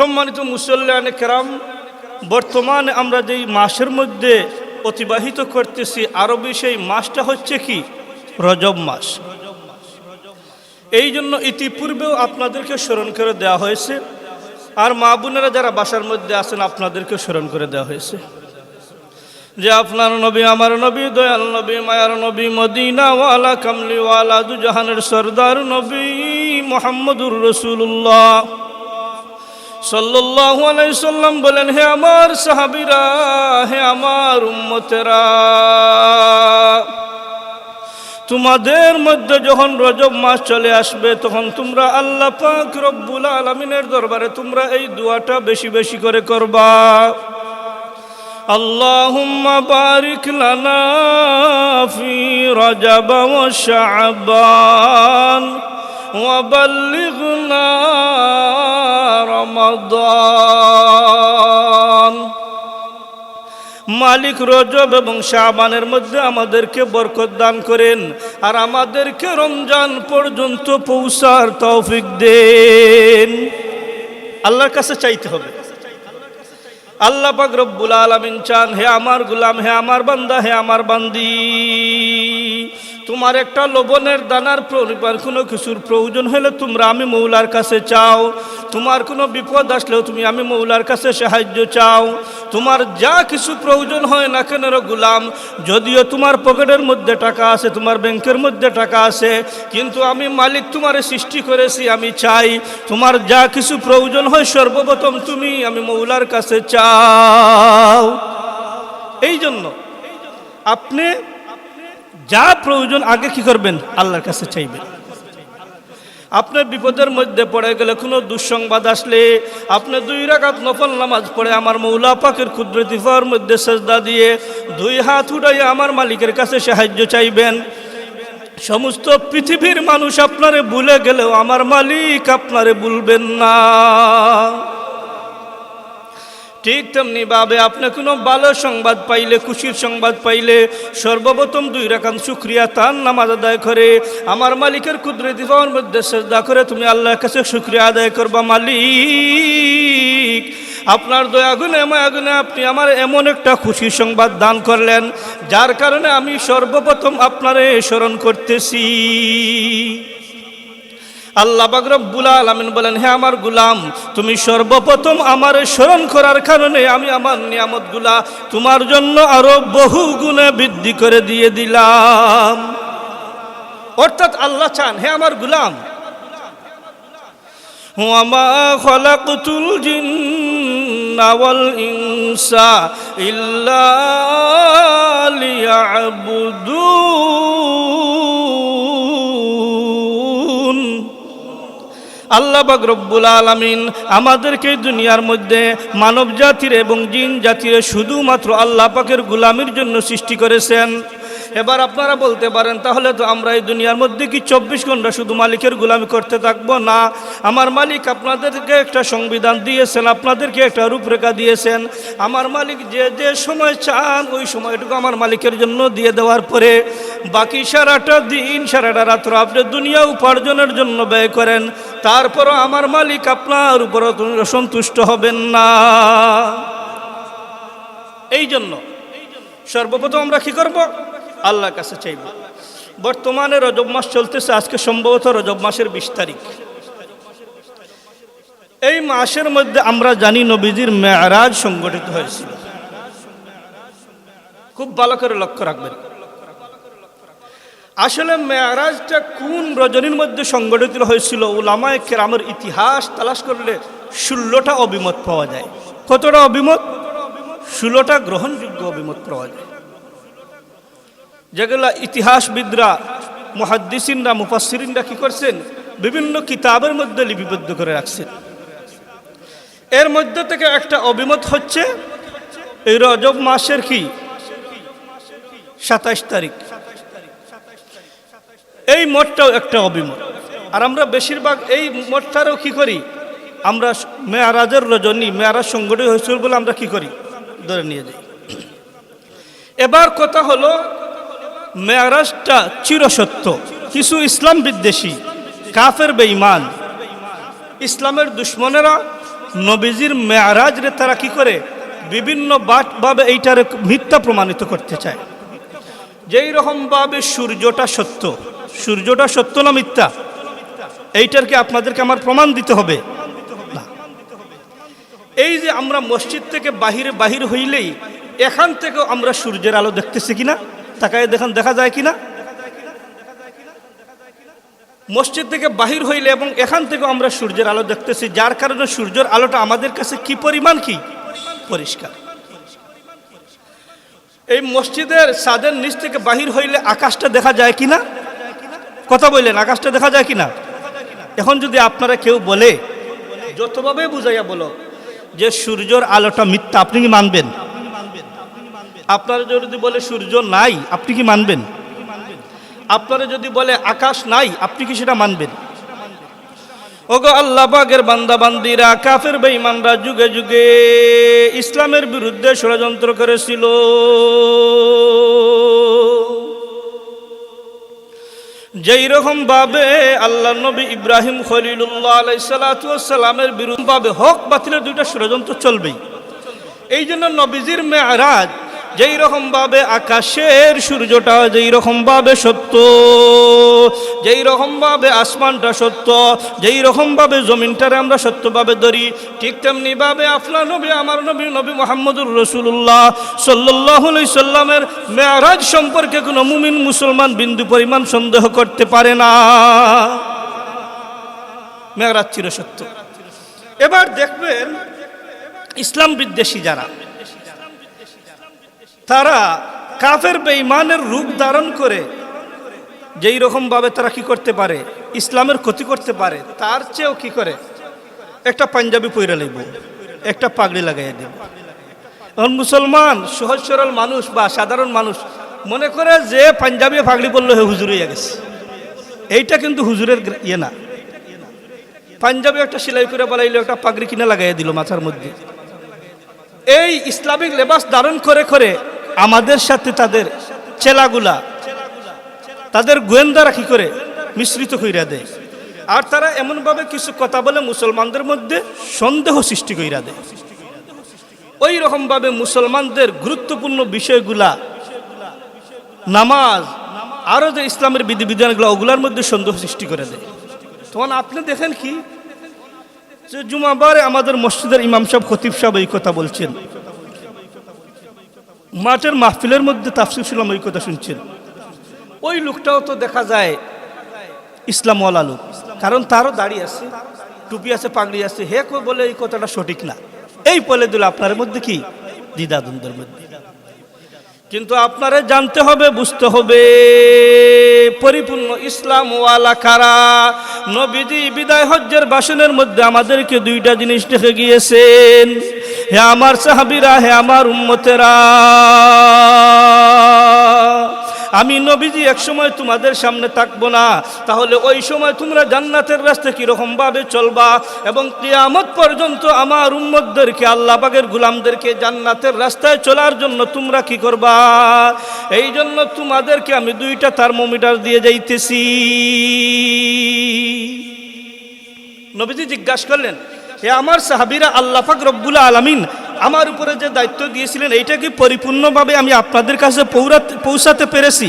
সম্মানিত মুসল্লান কেরাম, বর্তমানে আমরা যেই মাসের মধ্যে অতিবাহিত করতেছি আরবি, সেই মাসটা হচ্ছে কি? রজব মাস। এই জন্য ইতিপূর্বেও আপনাদেরকে স্মরণ করে দেওয়া হয়েছে। আর মা বোনেরা যারা বাসার মধ্যে আছেন, আপনাদেরকে স্মরণ করে দেওয়া হয়েছে। যে আপনার নবী, আমার নবী, দয়াল নবী, মায়ার নবী মদিনা ওয়ালা কামলি ওয়ালা দুজাহানের সর্দার নবী মোহাম্মদুর রসুল্লাহ সাল্লাল্লাহু আলাইহি সাল্লাম বলেন, হে আমার সাহাবীরা, হে আমার উম্মতেরা, তোমাদের মধ্যে যখন রজব মাস চলে আসবে, তখন তোমরা আল্লাহ পাক রব্বুল আলমিনের দরবারে তোমরা এই দোয়াটা বেশি বেশি করে করবা। আল্লাহুম্মা বারিক লানা ফি রজব ওয়া শাবান ওয়া বাল্লিগনা রমাদান। মালিক রজব এবং শাহবানের মধ্যে আমাদেরকে বরকত দান করেন আর আমাদেরকে রমজান পর্যন্ত পৌঁছার তৌফিক দেন। আল্লাহর কাছে চাইতে হবে। আল্লাহ পাক রব্বুল আলামিন চান, হে আমার গুলাম, হে আমার বান্দা, হে আমার বান্দি। তোমার একটা লবণের দানার পরিবার কোনো কিছুর প্রয়োজন হলে তোমরা আমি মৌলার কাছে চাও। তোমার কোনো বিপদ আসলেও তুমি আমি মৌলার কাছে সাহায্য চাও। তোমার যা কিছু প্রয়োজন হয় না কেন গুলাম, যদিও তোমার পকেটের মধ্যে টাকা আছে, তোমার ব্যাংকের মধ্যে টাকা আছে, কিন্তু আমি মালিক তোমার সৃষ্টি করেছি, আমি চাই। তোমার যা কিছু প্রয়োজন হয় সর্বপ্রথম তুমি আমি মৌলার কাছে চাও। এই জন্য আপনি যা প্রয়োজন, আগে কি করবেন? আল্লাহর কাছে চাইবেন। আপনার বিপদের মধ্যে পড়ে গেলে কোনো দুঃসংবাদ আসলে, আপনি দুই রাকাত নফল নামাজ পড়ে আমার মৌলা পাকের কুদরতি ফার মধ্যে সেজদা দিয়ে দুই হাত উঠাই আমার মালিকের কাছে সাহায্য চাইবেন। সমস্ত পৃথিবীর মানুষ আপনারে ভুলে গেলেও আমার মালিক আপনারে ভুলবেন না। ঠিক তেমনি ভাবে আপনি কোনো ভালো সংবাদ পাইলে, খুশির সংবাদ পাইলে সর্বপ্রথম দুই রাকাম শুক্রিয়া তার নামাজ আদায় করে। আমার মালিকের কুদরতি পাওয়ার মধ্যে শ্রদ্ধা করে তুমি আল্লাহর কাছে শুক্রিয়া আদায় করবা, মালিক। আপনার দয়া দয়াগুনে মায়াগুনে আপনি আমার এমন একটা খুশির সংবাদ দান করলেন, যার কারণে আমি সর্বপ্রথম আপনারে স্মরণ করতেছি। আল্লাহ বাকরব্বুল আলমিন বলেন, হে আমার গুলাম, তুমি সর্বপ্রথম আমার স্মরণ করার কারণে আমি আমার নিয়ামতগুলা তোমার জন্য আরও বহু গুণে বৃদ্ধি করে দিয়ে দিলাম। অর্থাৎ আল্লাহ চান, হে আমার গুলাম ওয়াল ইনসা ইল্লা আল্লাহ বাক রব্বুল আলমিন আমাদেরকে দুনিয়ার মধ্যে মানব জাতির এবং জিন জাতির শুধুমাত্র আল্লাহ পাকের গুলামির জন্য সৃষ্টি করেছেন। এবার আপনারা বলতে পারেন, তাহলে তো আমরা এই দুনিয়ার মধ্যে কি চব্বিশ ঘণ্টা শুধু মালিকের গুলামি করতে থাকব? না, আমার মালিক আপনাদেরকে একটা সংবিধান দিয়েছেন, আপনাদেরকে একটা রূপরেখা দিয়েছেন। আমার মালিক যে যে সময় চান, ওই সময়টুকু আমার মালিকের জন্য দিয়ে দেওয়ার পরে বাকি সারাটা দিন, সারাটা রাত্র আপনি দুনিয়া উপার্জনের জন্য ব্যয় করেন। তারপরও আমার মালিক আপনার উপর সন্তুষ্ট হবেন না। এই জন্য সর্বপ্রথম আমরা কি করব? আল্লাহর কাছে চাইব। বর্তমানে রজব মাস চলতেছে, আজকে সম্ভবত রজব মাসের বিশ তারিখ। এই মাসের মধ্যে আমরা জানি নবীজির মেয়ারাজ সংগঠিত হয়েছিল। খুব ভালো করে লক্ষ্য রাখবেন। আসলে মেয়ারাজটা কোন রজনীর মধ্যে সংগঠিত হয়েছিল ওলামায় কেরামের ইতিহাস তালাশ করলে ষোলোটা অভিমত পাওয়া যায়। কতটা অভিমত? ষোলোটা গ্রহণযোগ্য অভিমত পাওয়া যায়। যেগুলা ইতিহাসবিদরা, মহাদ্দিসিনরা মুফাসিরিনরা কি করছেন? বিভিন্ন কিতাবের মধ্যে লিপিবদ্ধ করে রাখছেন। এর মধ্যে থেকে একটা অভিমত হচ্ছে, এই রজব মাসের কি? সাতাইশ তারিখ। এই মঠটাও একটা অভিমত। আর আমরা বেশিরভাগ এই মঠটারও কি করি? আমরা মেয়ারাজের রজনী, মেয়ারাজ সংগঠিত হয়েছিল বলে আমরা কি করি? ধরে নিয়ে যাই। এবার কথা হলো মেয়ারাজটা চিরসত্য। কিছু ইসলাম বিদ্বেষী, কাফের বেঈমান। ইসলামের দুশ্মনেরা নবীজির মেয়ারাজ রে তারা কি করে? বিভিন্ন ভাবে এইটার মিথ্যা প্রমাণিত করতে চায়। যেই রকম ভাবে সূর্যটা সত্য। সূর্যটা সত্য না মিথ্যা? এইটার কি আপনাদেরকে আমার প্রমাণ দিতে হবে। এই যে আমরা মসজিদ থেকে বাহিরে বাহির হইলেই এখান থেকে আমরা সূর্যের আলো দেখতেছি কিনা? তাকায় দেখান, দেখা যায় কিনা? মসজিদ থেকে বাহির হইলে এবং এখান থেকে আমরা সূর্যের আলো দেখতেছি, যার কারণে সূর্যের আলোটা আমাদের কাছে কি পরিমাণ কি? পরিষ্কার। এই মসজিদের সাদের নিচ থেকে বাহির হইলে আকাশটা দেখা যায় কিনা? কথা বললেন, আকাশটা দেখা যায় কিনা? এখন যদি আপনারা কেউ বলে, যতভাবে বুঝাইয়া বলো, যে সূর্যর আলোটা মিথ্যা, আপনি কি মানবেন? আপনারা যদি বলে সূর্য নাই, আপনি কি মানবেন? আপনারা যদি বলে আকাশ নাই, আপনি কি সেটা মানবেন? ওগো আল্লাহ বাগের বান্দা বান্দিরা, কাফের বেঈমানরা যুগে যুগে ইসলামের বিরুদ্ধে ষড়যন্ত্র করেছিল। যেই রকম ভাবে আল্লাহ নবী ইব্রাহিম খলিলুল্লাহ আলাইসালামের বিরুদ্ধে ভাবে হক বাতিলের দুইটা ষড়যন্ত্র চলবেই। এই জন্য নবীজির মেয়ারাজ যেই রকম ভাবে আকাশের সূর্যটা, যেই রকম ভাবে সত্য, যেই রকম ভাবে আসমানটা সত্য, যেই রকম ভাবে জমিনটারে আমরা সত্যভাবে ধরি, ঠিক তেমনি ভাবে আপনার নবী, আমার নবী নবী মোহাম্মদুর রসুল্লাহ সাল্লাহ সাল্লামের মেয়ারাজ সম্পর্কে কোনো মুমিন মুসলমান বিন্দু পরিমাণ সন্দেহ করতে পারে না। মেয়ারাজ চির সত্য এবার দেখবেন ইসলাম বিদ্বেষী যারা তারা কাফের বেঈমানের রূপ ধারণ করে, যেই রকম ভাবে তারা কি করতে পারে, ইসলামের ক্ষতি করতে পারে, তার চেয়েও কি করে? একটা পাঞ্জাবি পইরা লইব, একটা পাগড়ি লাগাইয়া দেব। এখন মুসলমান সহজ সরল মানুষ বা সাধারণ মানুষ মনে করে যে পাঞ্জাবি পাগড়ি পরলো হে হুজুর হইয়া গেছে। এইটা কিন্তু হুজুরের ইয়ে না। পাঞ্জাবি একটা সেলাই করে বলাইলো একটা পাগড়ি কিনে লাগাইয়া দিল মাথার মধ্যে। এই ইসলামিক লেবাস ধারণ করে করে আমাদের সাথে তাদের চেলাগুলা, তাদের গোয়েন্দারা কি করে মিশ্রিত কইরা দেয়। আর তারা এমনভাবে কিছু কথা বলে মুসলমানদের মধ্যে সন্দেহ সৃষ্টি কইরা দেয়। ওই রকমভাবে মুসলমানদের গুরুত্বপূর্ণ বিষয়গুলা, নামাজ আরও যে ইসলামের বিধিবিধানগুলো, ওগুলার মধ্যে সন্দেহ সৃষ্টি করে দেয়। তখন আপনি দেখেন কি? যে জুমাবারে আমাদের মসজিদের ইমাম সাহেব, খতিব সাহেব এই কথা বলছেন। মাঠের মাহফিলের মধ্যে তাফসিফ ছিলাম ওই কথা শুনছেন। ওই লোকটাও তো দেখা যায় ইসলামওয়ালা লোক। কারণ তারও দাঁড়িয়ে আছে, টুপি আছে, পাগড়ি আছে। হে বলে এই কথাটা সঠিক না। এই বলে দিল আপনার মধ্যে কি? দ্বিধাদ্বন্দ্বের মধ্যে। কিন্তু আপনারে জানতে হবে, বুঝতে হবে। পরিপূর্ণ ইসলাম ওয়ালা কারা? নবীজি বিদায় হজ্জের বাসনের মধ্যে আমাদেরকে দুইটা জিনিস দেখে গিয়েছেন। হে আমার সাহাবিরা, হে আমার উম্মতেরা। আমি নবীজি এক সময় তোমাদের সামনে থাকব না। তাহলে ওই সময় তোমরা জান্নাতের রাস্তায় কীরকম ভাবে চলবা এবং কিয়ামত পর্যন্ত আমার উম্মতদেরকে আল্লাহ পাকের গুলামদেরকে জান্নাতের রাস্তায় চলার জন্য তোমরা কি করবা? এই জন্য তোমাদেরকে আমি দুইটা থার্মোমিটার দিয়ে যাইতেছি। নবীজি জিজ্ঞাসা করলেন, হে আমার সাহাবিরা, আল্লাহ পাক রব্বুল আলামিন আমার উপরে যে দায়িত্ব দিয়েছিলেন, এইটা কি পরিপূর্ণভাবে আমি আপনাদের কাছে পৌঁছাতে পেরেছি?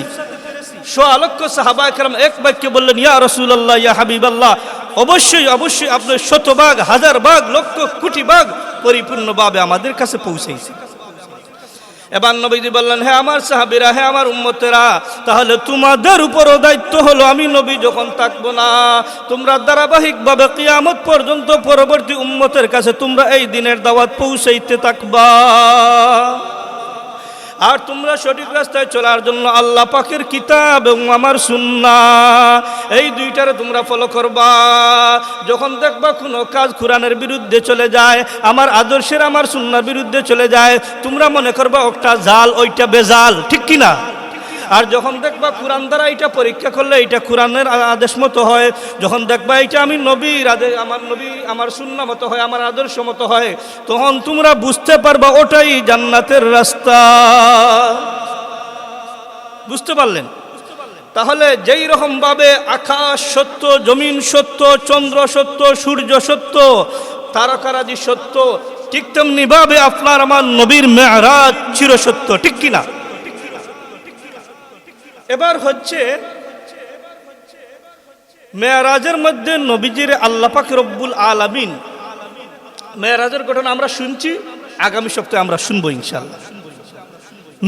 সোয়ালক্ষ সাহাবা একরাম এক বাক্যে বললেন, ইয়া রসুল্লাহ ইয়া হাবিবাল্লাহ। অবশ্যই অবশ্যই আপনার শতভাগ, হাজার ভাগ, লক্ষ কোটি ভাগ পরিপূর্ণভাবে আমাদের কাছে পৌঁছেছে। এবার নবীজি বললেন হ্যাঁ আমার সাহাবিরা হ্যাঁ আমার উম্মতেরা, তাহলে তোমাদের উপরও দায়িত্ব হলো, আমি নবী যখন থাকব না, তোমরা ধারাবাহিকভাবে কিয়ামত পর্যন্ত পরবর্তী উম্মতের কাছে তোমরা এই দিনের দাওয়াত পৌঁছাইতে থাকবা। আর তোমরা সঠিক রাস্তায় চলার জন্য আল্লাহ পাকের কিতাব এবং আমার সুন্না, এই দুইটারে তোমরা ফলো করবা। যখন দেখবা কোনো কাজ কোরআনের বিরুদ্ধে চলে যায়, আমার আদর্শের, আমার সুন্নার বিরুদ্ধে চলে যায়, তোমরা মনে করবা ওটা জাল, ওইটা বেজাল, ঠিক কি না আর যখন দেখবা কোরআন দ্বারা এটা পরীক্ষা করলে এটা কোরআনের আদেশ মতো হয়, যখন দেখবা এটা আমি নবীর আদেশ আমার নবী, আমার সুন্না মতো হয়, আমার আদর্শ মতো হয়, তখন তোমরা বুঝতে পারবা ওটাই জান্নাতের রাস্তা। বুঝতে পারলেন? তাহলে যেই রকমভাবে আকাশ সত্য, জমিন সত্য, চন্দ্র সত্য, সূর্য সত্য, তারকারাজি সত্য, ঠিক তেমনিভাবে আপনার আমার নবীর মেয়ারাজ চিরসত্য, ঠিক কিনা? এবার হচ্ছে মেয়ারাজের মধ্যে নবীজির আল্লাহ পাক রব্বুল আলামিন। মেয়ারাজের ঘটনা আমরা শুনছি, আগামী সপ্তাহে আমরা শুনব ইনশাল্লাহ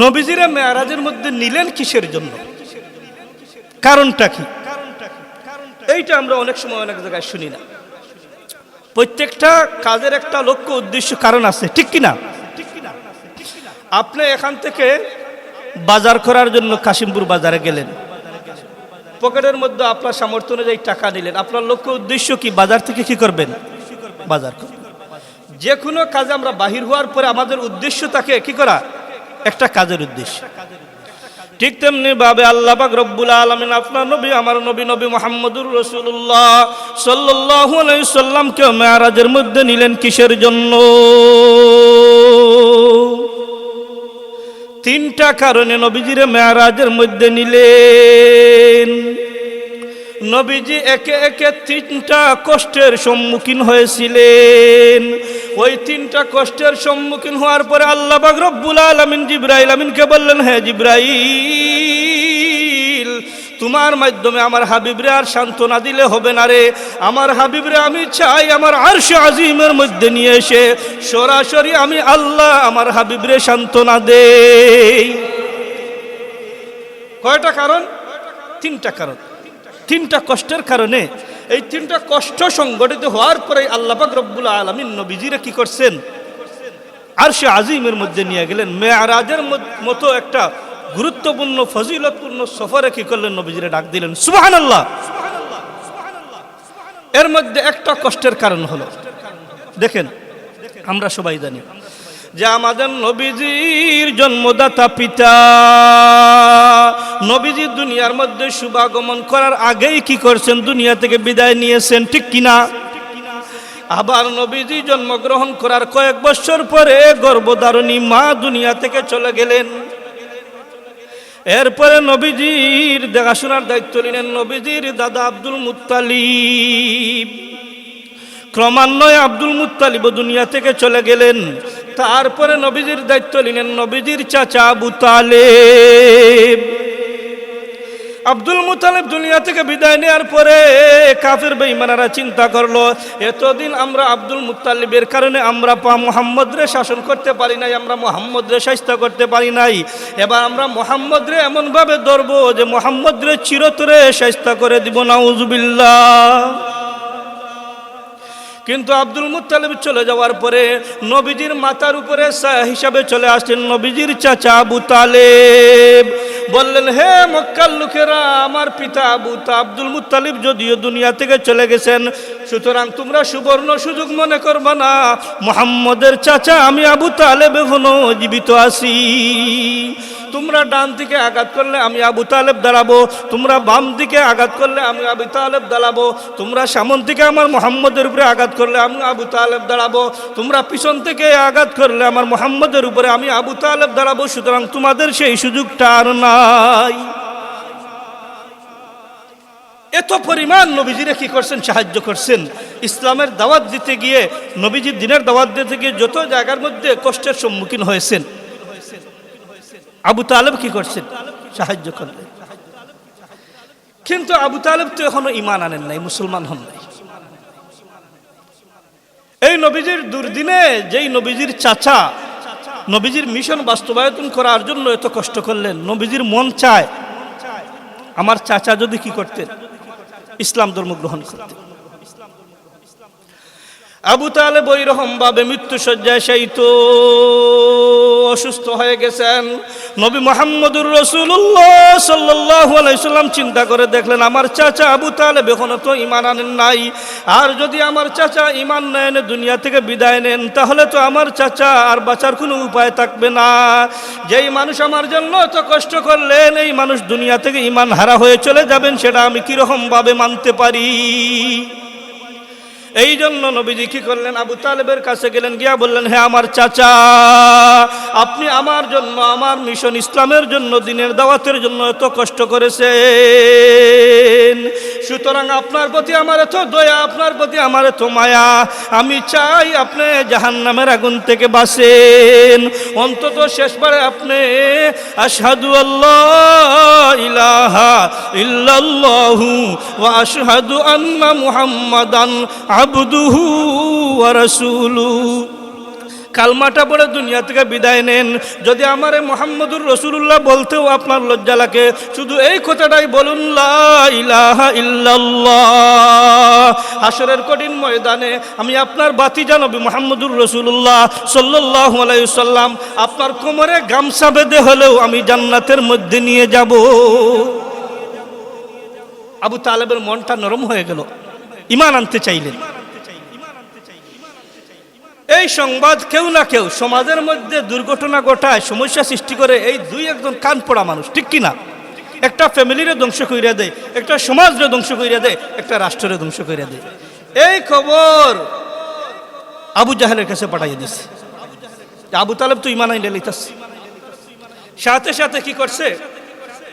নবীজিরা মেয়ারাজের মধ্যে নিলেন কিসের জন্য? কারণটা কি? এইটা আমরা অনেক সময় অনেক জায়গায় শুনি না। প্রত্যেকটা কাজের একটা লক্ষ্য, উদ্দেশ্য, কারণ আছে, ঠিক কিনা? আপনি এখান থেকে বাজার করার জন্য কাশিমপুর বাজারে গেলেন। পকেটের মধ্যে আপনার সামর্থ্য অনুযায়ী টাকা নিলেন। আপনার লক্ষ্য উদ্দেশ্য কি? বাজার থেকে কি করবেন? বাজার যে কোনো কাজে আমরা বাহির হওয়ার পরে আমাদের উদ্দেশ্য তাকে কি করা? একটা কাজের উদ্দেশ্য। ঠিক তেমনি ভাবে আল্লাহ পাক রব্বুল আলমিন আপনার নবী, আমার নবী নবী মোহাম্মদুর রসুল্লাহ সাল্লাল্লাহু আলাইহি সাল্লামকে মধ্যে নিলেন কিসের জন্য? তিনটা কারণে নবীজিরে মেয়ারাজের মধ্যে নিলেন। নবীজি একে একে তিনটা কষ্টের সম্মুখীন হয়েছিলেন। ওই তিনটা কষ্টের সম্মুখীন হওয়ার পরে আল্লাহ বাগরবুল আলমিন জিব্রাইল আমিনকে বললেন হ্যাঁ জিব্রাইল তোমার মাধ্যমে আমার হাবিবরে আর সান্ত্বনা দিলে হবে না রে। আমার হাবিবরে আমি চাই আমার আরশ আজিমের মধ্যে নিয়ে এসে সরাসরি আমি আল্লাহ আমার হাবিবরে সান্ত্বনা দেই। কয়টা কারণ? তিনটা কারণ। তিনটা কষ্টের কারণে। এই তিনটা কষ্ট সংগঠিত হওয়ার পরে আল্লাপাক রব্বুল আলমিন নবীজিরা কি করছেন? আর সে আজিমের মধ্যে নিয়ে গেলেন। মেয়ারাজের মতো একটা গুরুত্বপূর্ণ, ফজিলতপূর্ণ সফরে কি করলেন নবীজিরা ডাক দিলেন সুবাহান আল্লাহ এর মধ্যে একটা কষ্টের কারণ হলো, দেখেন, আমরা সবাই জানি যে আমাদের নবীজির জন্মদাতা পিতা, নবীজি দুনিয়ার মধ্যে শুভাগমন করার আগেই কি করছেন, দুনিয়া থেকে বিদায় নিয়েছেন, ঠিক কিনা? আবার নবীজি জন্মগ্রহণ করার কয়েক বছর পরে গর্ভধারণী মা দুনিয়া থেকে চলে গেলেন। এরপরে নবীজির দেখাশোনার দায়িত্ব নিলেন নবীজির দাদা আব্দুল মুতালিব ক্রমান্বয়ে আব্দুল মুতালিব দুনিয়া থেকে চলে গেলেন। তারপরে নবীজির দায়িত্ব নিলেন নবীজির চাচা আবু তালেব। আব্দুল মুতালেব দুনিয়া থেকে বিদায় নেওয়ার পরে কাফের বেঈমানারা চিন্তা করল, এতদিন আমরা আব্দুল মুতালিবের কারণে আমরা পা মোহাম্মদ রে শাসন করতে পারি নাই, আমরা মোহাম্মদ রে শাস্তা করতে পারি নাই। এবার আমরা মোহাম্মদ রে এমনভাবে ধরবো যে মোহাম্মদ রে চিরতরে শাস্তা করে দিব, নাউজুবিল্লাহ। কিন্তু আব্দুল মুতালিব চলে যাওয়ার পরে নবীজির মাতার উপরে হিসাবে চলে আসলেন নবীজির চাচা আবু তালেব। বললেন, হে মক্কার লোকেরা, আমার পিতা আবু তা আব্দুল মুতালিব যদিও দুনিয়া থেকে চলে গেছেন, সুতরাং তোমরা সুবর্ণ সুযোগ মনে করবা না। মোহাম্মদের চাচা, আমি আবু তালেব এখনও জীবিত আছি। তোমরা ডান দিকে আঘাত করলে আমি আবু তালেব দাঁড়াবো, তোমরা বাম দিকে আঘাত করলে আমি আবু তালেব দাঁড়াবো, তোমরা সামন থেকে আমার মোহাম্মদের উপরে আঘাত করলে আমি আবু তালেব দাঁড়াবো, তোমরা পিছন থেকে আঘাত করলে আমার মোহাম্মদের উপরে আমি আবু তালেব দাঁড়াবো, সুতরাং তোমাদের সেই সুযোগটা আর নাই। এত পরিমাণ নবীজিরা কি করছেন, সাহায্য করছেন? ইসলামের দাওয়াত দিতে গিয়ে, নবীজির দিনের দাওয়াত দিতে গিয়ে যত জায়গার মধ্যে কষ্টের সম্মুখীন হয়েছেন, আবু তালেব কি করছেন? সাহায্য করলেন। কিন্তু আবু তালেব তো এখনও ইমান আনেন নাই, মুসলমান হন নাই। এই নবীজির দুর্দিনে, যেই নবীজির চাচা, নবীজির মিশন বাস্তবায়তন করার জন্য এত কষ্ট করলেন, নবীজির মন চায়, আমার চাচা যদি কি করতেন, ইসলাম ধর্ম গ্রহণ করতেন। আবু ভাবে মৃত্যু শয্যায় সেই তো অসুস্থ হয়ে গেছেন। নবী মোহাম্মদুর রসুল্লাহ সাল্লাম চিন্তা করে দেখলেন, আমার চাচা আবু তালেব এখনও তো ইমান আনেন নাই। আর যদি আমার চাচা ইমান নেন দুনিয়া থেকে বিদায় নেন, তাহলে তো আমার চাচা আর বাঁচার কোনো উপায় থাকবে না। যেই মানুষ আমার জন্য তো কষ্ট করলেন, এই মানুষ দুনিয়া থেকে ইমান হারা হয়ে চলে যাবেন, সেটা আমি কীরকমভাবে মানতে পারি? এই জন্য নবীজি কি করলেন? আবু তালেবের কাছে গেলেন, গিয়া বললেন হ্যাঁ আমার চাচা, আপনি আমার জন্য, আমার মিশন ইসলামের জন্য, দিনের দাওয়াতের জন্য এত কষ্ট করেছেন। সুতরাং আপনার প্রতি আমার এত দয়া, আপনার প্রতি আমার এত মায়া। আমি চাই আপনি জাহান্নামের আগুন থেকে বাসেন অন্তত শেষবারে আপনি আশহাদু আল্লাহ ইলাহা ইল্লাল্লাহু ওয়া আন্না মুহাম্মাদান আবদুহু ওয়া রাসূলুহু। কালমাটা পড়ে দুনিয়া থেকে বিদায় নেন। যদি আমারে মোহাম্মদুর রসুল্লাহ বলতেও আপনার লজ্জা লাগে, শুধু এই কথাটাই বলুন হাসরের কঠিন ময়দানে আমি আপনার বাতি জানবি মোহাম্মদুর রসুল্লাহ সাল্লাহ আলাইসাল্লাম আপনার কোমরে গামছা বেঁধে হলেও আমি জান্নাতের মধ্যে নিয়ে যাব। আবু তালেবের মনটা নরম হয়ে গেল। ইমান আনতে চাইলেন। এই সংবাদ কেউ না কেউ সমাজের মধ্যে দুর্ঘটনা ঘটায় সমস্যা সৃষ্টি করে এই দুই একজন কান পড়া মানুষ, ঠিক কিনা একটা ফ্যামিলিরে ধ্বংস কইরা দেয়, একটা সমাজরে ধ্বংস কইরা দেয়, একটা রাষ্ট্রের ধ্বংস কইরা দেয়। এই খবর আবু জাহেলের কাছে পাঠাইয়া দিছে। আবু তালেব তো ইমান আইলে সাথে সাথে কি করছে?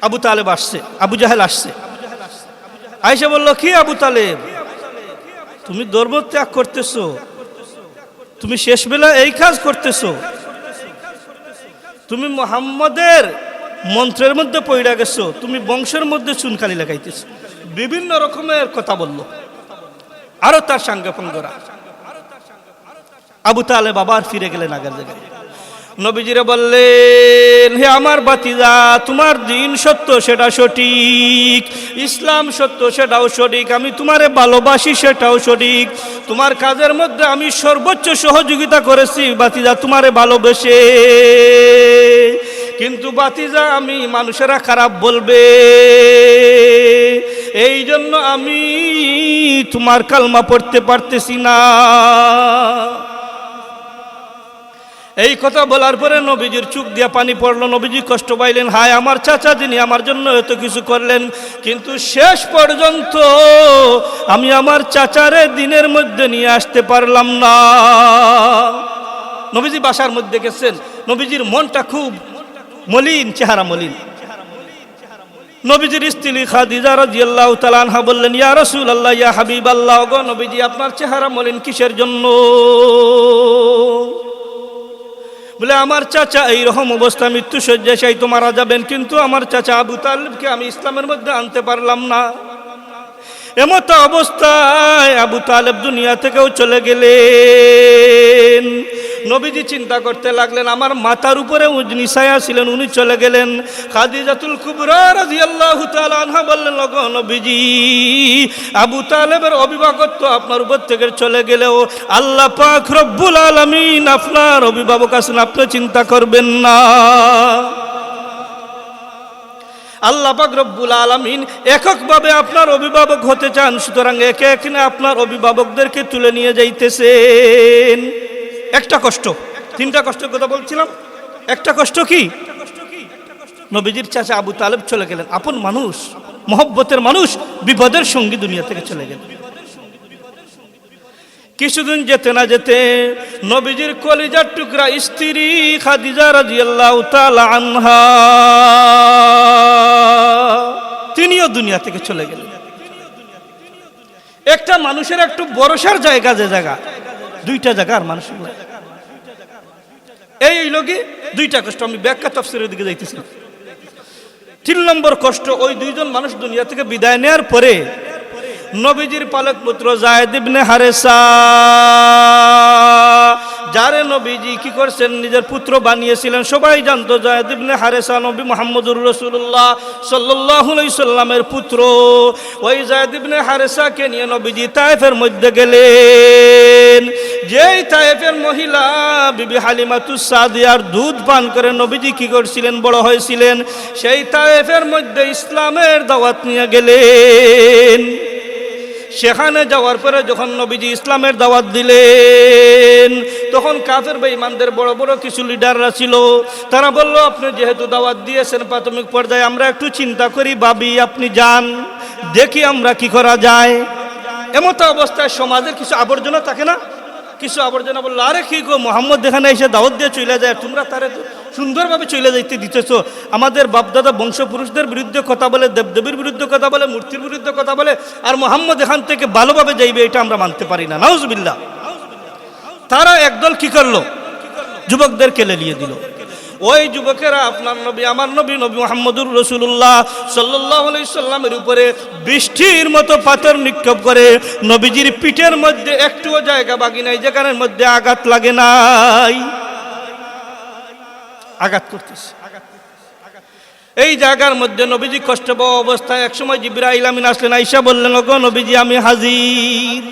আবু তালেব আসছে, আবু জাহেল আসছে। আইসা বলল, কি আবু তালেব? তুমি ধর্ম ত্যাগ করতেছো তুমি শেষ বেলা এই কাজ করতেছ। তুমি মোহাম্মদের মন্ত্রের মধ্যে পইড়া গেছো, তুমি বংশের মধ্যে চুনকালি লাগাইতেছ। বিভিন্ন রকমের কথা বলল। আরও তার সঙ্গে ফঙ্গরা আবু তালে বাবার ফিরে গেলেন আগের জায়গায়। নবীজিরে বললেন, হে আমার বাতিজা, তোমার দিন সত্য সেটা সঠিক, ইসলাম সত্য সেটাও সঠিক, আমি তোমারে ভালোবাসি সেটাও সঠিক, তোমার কাজের মধ্যে আমি সর্বোচ্চ সহযোগিতা করেছি, বাতিজা তোমারে ভালোবেসে। কিন্তু বাতিজা, আমি মানুষেরা খারাপ বলবে এই জন্য আমি তোমার কালমা পড়তে পারতেছি না। এই কথা বলার পরে নবীজির চুক দিয়া পানি পড়ল। নবীজি কষ্ট পাইলেন, হায় আমার চাচা যিনি আমার জন্য এত কিছু করলেন, কিন্তু শেষ পর্যন্ত আমি আমার চাচারে দিনের মধ্যে নিয়ে আসতে পারলাম না। নবীজি বাসার মধ্যে গেছেন। নবীজির মনটা খুব মলিন, চেহারা মলিন। নবীজির স্ত্রী খাদিজা রাদিয়াল্লাহু তাআলা আনহা বললেন, ইয়া রাসূলুল্লাহ, ইয়া হাবিবাল্লাহ গো নবীজি, আপনার চেহারা মলিন কিসের জন্য? বলে, আমার চাচা, এই রকম অবস্থা, মৃত্যু শয্যাশায়ী তো মারা যাবেন। কিন্তু আমার চাচা আবু তালিবকে আমি ইসলামের মধ্যে আনতে পারলাম না। এমত অবস্থায় আবু তালেব দুনিয়া থেকেও চলে গেলেন। নবীজি চিন্তা করতে লাগলেন, আমার মাথার উপরে ছায়া ছিলেন উনি চলে গেলেন। খাদিজাতুল কুবরা রাদিয়াল্লাহু তাআলা আনহা বললেন, ওগো নবীজি, আবু তালেবের অভিভাবকত্ব আপনার উপর থেকে চলে গেলেও আল্লাহ পাক রব্বুল আলামিন আপনার অভিভাবক আছেন, আপনি চিন্তা করবেন না। আল্লাহ রব্বুল আলামিন এককভাবে আপনার অভিভাবক হতে চান, সুতরাং একে এখানে আপনার অভিভাবকদেরকে তুলে নিয়ে যাইতেছেন। একটা কষ্ট, তিনটা কষ্টের কথা বলছিলাম। একটা কষ্ট কি? নবীজির চাচা আবু তালেব চলে গেলেন। আপন মানুষ, মহব্বতের মানুষ বিপদের সঙ্গী দুনিয়া থেকে চলে গেলেন। কিছুদিন যেতে না যেতে নবীজির কলিজার টুকরা স্ত্রী খাদিজা রাদিয়াল্লাহু তাআলা আনহা, তিনিও দুনিয়া থেকে চলে গেলেন। একটা মানুষের একটু বরসার জায়গা যে জায়গা দুইটা জায়গার মানুষের এই লোকে দুইটা কষ্ট, আমি ব্যাখ্যা তফসিরের দিকে যাইতেছি। তিন নম্বর কষ্ট, ওই দুইজন মানুষ দুনিয়া থেকে বিদায় নেওয়ার পরে নবীজির পালক পুত্র জায়দ ইবনে হারেসা, যারে নবীজি কি করছেন? নিজের পুত্র বানিয়েছিলেন। সবাই জানতো জায়দ ইবনে হারেসা নবী মোহাম্মদুর রসুল্লাহ সাল্লামের পুত্র। ওই জায়দ ইবনে হারেসাকে নিয়ে নবীজি তায়েফের মধ্যে গেলেন। যেই তায়েফের মহিলা, বিবি হালিমাতুস সাদিয়ার দুধ পান করে নবীজি কি করছিলেন, বড় হয়েছিলেন, সেই তায়েফের মধ্যে ইসলামের দাওয়াত নিয়ে গেলেন। সেখানে যাওয়ার পরে যখন নবীজি ইসলামের দাওয়াত দিলেন, তখন কাফের বেঈমানদের বড় বড় কিছু লিডাররা ছিল। তারা বলল, আপনি যেহেতু দাওয়াত দিয়েছেন প্রাথমিক পর্যায়ে, আমরা একটু চিন্তা করি, ভাবি, আপনি যান, দেখি আমরা কি করা যায়। এমতো অবস্থায় সমাজের কিছু আবর্জনা থাকে না। কিছু আবর্জনা বলল, আরে কি গো, মোহাম্মদ এখানে এসে দাওয়াত দিয়ে চলে যায়, তোমরা তারে সুন্দরভাবে চলে যাইতে দিতেছো। আমাদের বাপদাদা বংশপুরুষদের বিরুদ্ধে কথা বলে, দেবদেবীর বিরুদ্ধে কথা বলে, মূর্তির বিরুদ্ধে কথা বলে, আর মোহাম্মদ এখান থেকে ভালোভাবে যাইবে, এটা আমরা মানতে পারি না। নাউজবিল্লা তারা একদল কি করল? যুবকদের কেলে নিয়ে দিল। ওই যুবকেরা, আপনার নবী, আমার নবী নবী মোহাম্মদুর রসুল্লাহ সাল্লাহ সাল্লামের উপরে বৃষ্টির মতো পাথর নিক্ষেপ করে, নবীজির পিঠের মধ্যে একটুও জায়গা বাকি নাই যেখানের মধ্যে আঘাত লাগে নাই। আঘাত করতেছে। এই জায়গার মধ্যে নবীজি কষ্ট পাওয়া অবস্থায় একসময় জিব্রাইল আমিন আসলেন, আইসা বললেন, ওগো নবীজি, আমি হাজির।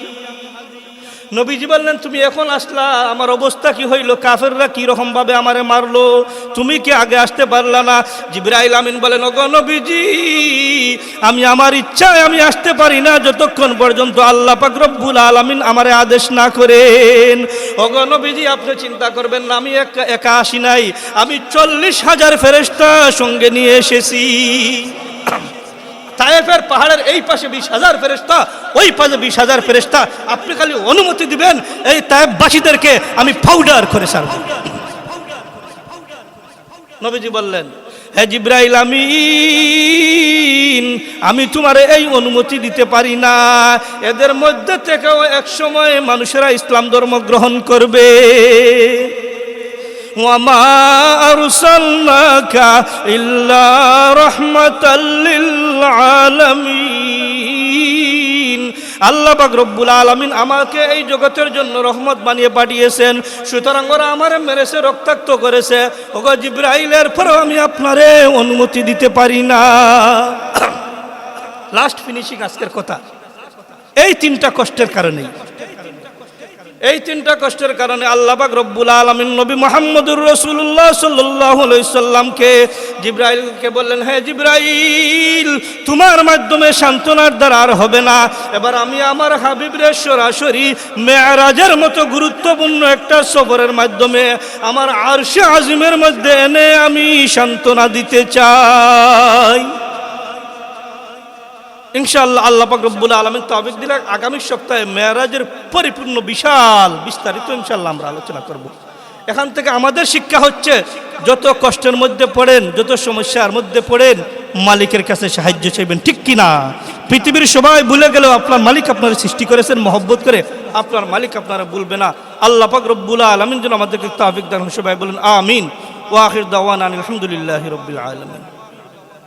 নবীজি বললেন, তুমি এখন আসলা, আমার অবস্থা কি হইল? কাফেররা কি রকম ভাবে আমারে মারলো? তুমি কি আগে আসতে পারলা না? জিব্রাইল আমিন বলেন, ওগো নবীজি, আমি আমার ইচ্ছায় আমি আসতে পারি না। যতক্ষণ পর্যন্ত আল্লাহ পাক রব্বুল আলামিন আমারে আদেশ না করেন। ওগো নবীজি, আপনি চিন্তা করবেন না, আমি একা একা আসি নাই। আমি চল্লিশ হাজার ফেরেশতা সঙ্গে নিয়ে এসেছি। তায়েফের পাহাড়ের এই পাশে বিশ হাজার ফেরেস্তা ওই পাশে বিশ হাজার ফেরেস্তা আপনি খালি অনুমতি দিবেন, এই তায়েফবাসীদেরকে আমি পাউডার করে সারব। নবীজি বললেন, হে জিব্রাইল আমি আমি তোমার এই অনুমতি দিতে পারি না। এদের মধ্যে থেকেও এক সময় মানুষেরা ইসলাম ধর্ম গ্রহণ করবে। ওয়ামা আরসালনাকা ইল্লা রাহমাতাল আলামিন। আল্লাহ পাক রব্বুল আলমিন আমাকে এই জগতের জন্য রহমত বানিয়ে পাঠিয়েছেন। সুতরাং ওরা আমার মেরেছে, রক্তাক্ত করেছে। ওগো জিব্রাইলের পরেও আমি আপনারে অনুমতি দিতে পারি না। লাস্ট ফিনিশিং আজকের কথা। এই তিনটা কষ্টের কারণেই। এই তিনটা কষ্টের কারণে আল্লাহবাক রব্বুল আলমিন নবী মোহাম্মদুর রসুল্লাহ সাল্লামকে জিব্রাইলকে বললেন হ্যাঁ জিব্রাইল, তোমার মাধ্যমে সান্ত্বনার দ্বারা আর হবে না। এবার আমি আমার হাবিবরে সরাসরি মেয়ারাজের মতো গুরুত্বপূর্ণ একটা সফরের মাধ্যমে আমার আরশে আজিমের মধ্যে এনে আমি সান্ত্বনা দিতে চাই। ইনশাআল্লাহ আল্লাহ পাক রব্বুল আলমিন তবিক দিলে আগামী সপ্তাহে মেয়ারাজের পরিপূর্ণ বিশাল বিস্তারিত ইনশাআল্লাহ আমরা আলোচনা করব। এখান থেকে আমাদের শিক্ষা হচ্ছে, যত কষ্টের মধ্যে পড়েন, যত সমস্যার মধ্যে পড়েন, মালিকের কাছে সাহায্য চাইবেন, ঠিক কি না পৃথিবীর সবাই ভুলে গেলেও আপনার মালিক আপনার সৃষ্টি করেছেন, মহব্বত করে। আপনার মালিক আপনারা ভুলবে না। আল্লাহ পাক রব্বুল আলমিন যেন আমাদেরকে তাবিক দান সবাই বলেন, আমিন। ওয়াহির দাওয়ান আলহামদুলিল্লাহ রব্বিল আলমিন।